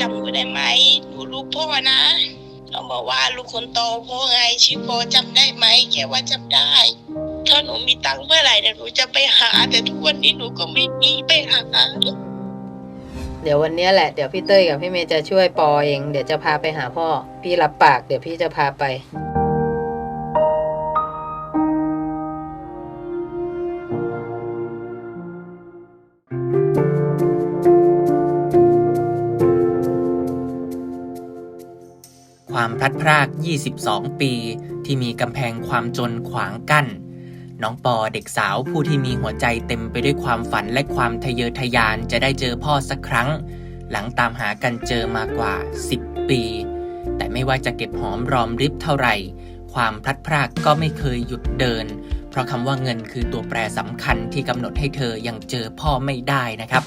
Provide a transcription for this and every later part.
จำหนูได้ไหมหนูลูกพ่อนะน้องบอกว่าลูกคนโตพ่อไงชื่อพ่อจำได้ไหมแกว่าจำได้ถ้าหนูมีตังค์เมื่อไหร่เนี่ยหนูจะไปหา แต่ทุกวันนี้หนูก็ไม่มีไปหาเดี๋ยววันนี้แหละเดี๋ยวพี่เต้ยกับพี่เมย์จะช่วยปอเอง เดี๋ยวจะพาไปหาพ่อ พี่รับปากเดี๋ยวพี่จะพาไป ความพลัดพราก 22 ปี ที่มีกำแพงความจนขวางกั้น น้องปอเด็กสาวผู้ที่มีหัวใจเต็มไปด้วยความฝันและความทะเยอทะยานจะได้เจอพ่อสักครั้ง หลังตามหากันเจอมากว่า 10 ปี แต่ไม่ว่าจะเก็บหอมรอมริบเท่าไหร่ ความพลัดพรากก็ไม่เคยหยุดเดิน เพราะคำว่าเงินคือตัวแปรสำคัญที่กำหนดให้เธอยังเจอพ่อไม่ได้นะครับ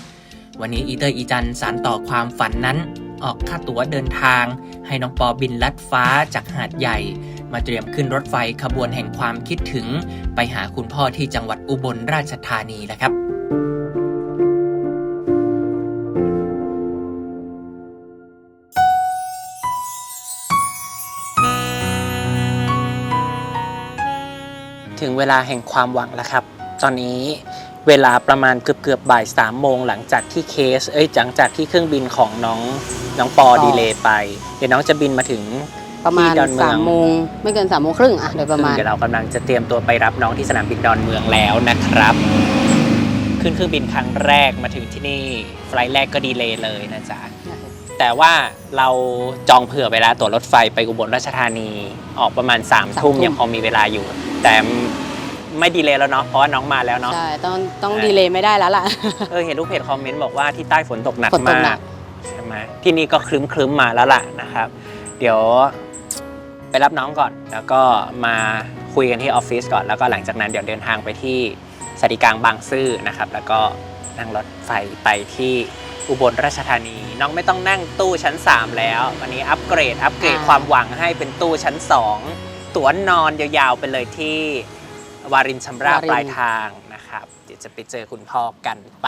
วันนี้อีเตอร์อีจันสารต่อความฝันนั้นออกค่าตั๋วเดินทาง ให้น้องปอบินลัดฟ้าจากหาดใหญ่ มาเตรียมขึ้นรถไฟขบวนแห่งความคิดถึง ไปหาคุณพ่อที่จังหวัดอุบลราชธานีแหละครับถึงเวลาแห่งความหวังแล้วครับ ตอนนี้เวลาประมาณเกือบเกือบบ่ายสามโมงหลังจากที่เคส เอ้ยหลังจากที่เครื่องบินของน้อง น้องปอปอดีเลย์ไป เดี๋ยวน้องจะบินมาถึงประมาณที่ดอนเมืองสามโมงไม่เกินสามโมงครึ่งอะโดยประมาณเดี๋ยวเรากำลังจะเตรียมตัวไปรับน้องที่สนามบินดอนเมืองแล้วนะครับ ขึ้นเครื่องบินครั้งแรกมาถึงที่นี่ไฟลท์แรกก็ดีเลย์เลยนะจ๊ะ แต่ว่าเราจองเผื่อเวลาตั๋วรถไฟไปอุบลราชธานีออกประมาณ3ามสามทุ่มทุ่มยังพอมีเวลาอยู่ แต่ไม่ดีเลยแล้วเนาะเพราะว่าน้องมาแล้วเนาะ ใช่ ต้องต้องใช่ดีเลยไม่ได้แล้วล่ะ เออเห็นลูกเพจคอมเมนต์บอกว่าที่ใต้ฝนตกหนักฝนตกหนัมากก ใช่ไหมที่นี่ก็ครึ้มครึ้มๆมาแล้วล่ะนะครับ เดี๋ยวไปรับน้องก่อน แล้วก็มาคุยกันที่ออฟฟิศก่อน แล้วก็หลังจากนั้นเดี๋ยวเดินทางไปที่สติกลางบางซื่อนะครับ แล้วก็นั่งรถไฟไปที่อุบลราชธานี น้องไม่ต้องนั่งตู้ชั้น 3 แล้ว วันนี้อัปเกรด อัปเกรดอ่าความหวังให้เป็นตู้ชั้น 2 ตั๋วนอนยาวๆไปเลยที่วารินชำราบปลายทางนะครับ เดี๋ยวจะไปเจอคุณพ่อกันไป